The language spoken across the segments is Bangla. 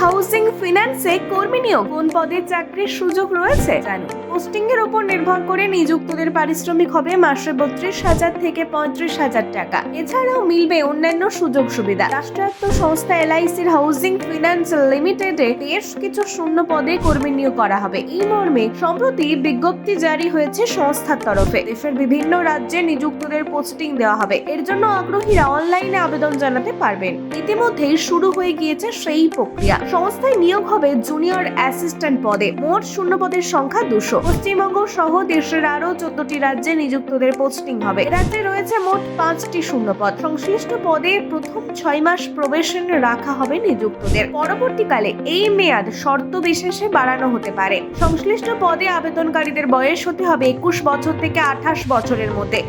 হাউসিং ফিনান্সে কর্মী নিয়োগ। কোন পদে চাকরির সুযোগ রয়েছে? জানুন। পোস্টিং এর উপর নির্ভর করে নিযুক্তদের পারিশ্রমিক হবে মাসে বত্রিশ হাজার থেকে পঁয়ত্রিশ হাজার টাকা। এছাড়াও মিলবে অন্যান্য সুযোগ সুবিধা। রাষ্ট্রায়ত্ত সংস্থা এলআইসির হাউসিং ফিনান্স লিমিটেডে বেশ কিছু শূন্য পদে কর্মী নিয়োগ করা হবে। এই মর্মে, সম্প্রতি বিজ্ঞপ্তি জারি হয়েছে সংস্থার তরফে। দেশের বিভিন্ন রাজ্যে নিযুক্তদের পোস্টিং দেওয়া হবে। এর জন্য আগ্রহীরা অনলাইনে আবেদন জানাতে পারবেন। ইতিমধ্যেই শুরু হয়ে গিয়েছে সেই প্রক্রিয়া। সংস্থায় নিয়োগ হবে জুনিয়র অ্যাসিস্ট্যান্ট পদে। মোট শূন্য পদের সংখ্যা দুশো। পশ্চিমবঙ্গ সহ দেশের আরও চোদ্দটি রাজ্যে নিযুক্তদের পোস্টিং হবে। রাজ্যে রয়েছে মোট পাঁচটি শূন্যপদ। সংশ্লিষ্ট পদে প্রথম ছয় মাস প্রবেশন রাখা হবে নিযুক্তদের। পরবর্তীকালে এই মেয়াদ শর্ত বিশেষে বাড়ানো হতে পারে। সংশ্লিষ্ট পদে আবেদনকারীদের বয়স হতে হবে একুশ বছর থেকে আঠাশ বছরের মধ্যে।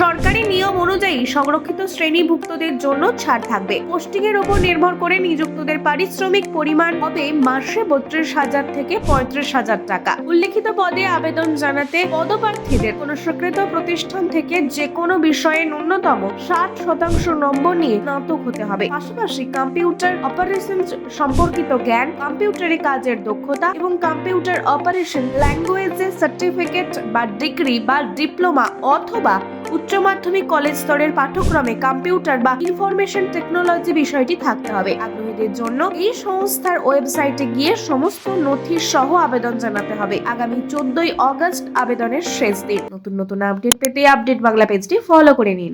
সরকারি নিয়ম অনুযায়ী সংরক্ষিত শ্রেণীভুক্তদের জন্য ছাড় থাকবে। পোস্টিং এর উপর নির্ভর করে নিযুক্তদের পারিশ্রমিক পরিমাণ হবে মাসে বত্রিশ হাজার থেকে পঁয়ত্রিশ হাজার টাকা। উল্লেখিত পদে আবেদন জানাতে পদপ্রার্থীদের কোন স্বীকৃত প্রতিষ্ঠান থেকে যে কোনো বিষয়ে ন্যূনতম ষাট শতাংশ নম্বর নিয়ে স্নাতক হতে হবে। পাশাপাশি কম্পিউটার অপারেশন সম্পর্কিত জ্ঞান, কম্পিউটারে কাজের দক্ষতা এবং কম্পিউটার অপারেশন ল্যাঙ্গুয়েজের সার্টিফিকেট বা ডিগ্রি বা ডিপ্লোমা অথবা উচ্চ মাধ্যমিক কলেজ স্তরের পাঠ্যক্রমে কম্পিউটার বা ইনফরমেশন টেকনোলজি বিষয়টি থাকতে হবে। আগ্রহীদের জন্য এই সংস্থার ওয়েবসাইটে গিয়ে সমস্ত নথির সহ আবেদন জানাতে হবে। আগামী চোদ্দই অগস্ট আবেদনের শেষ দিন। নতুন নতুন আপডেট পেতে আপডেট বাংলা পেজটি ফলো করে নিন।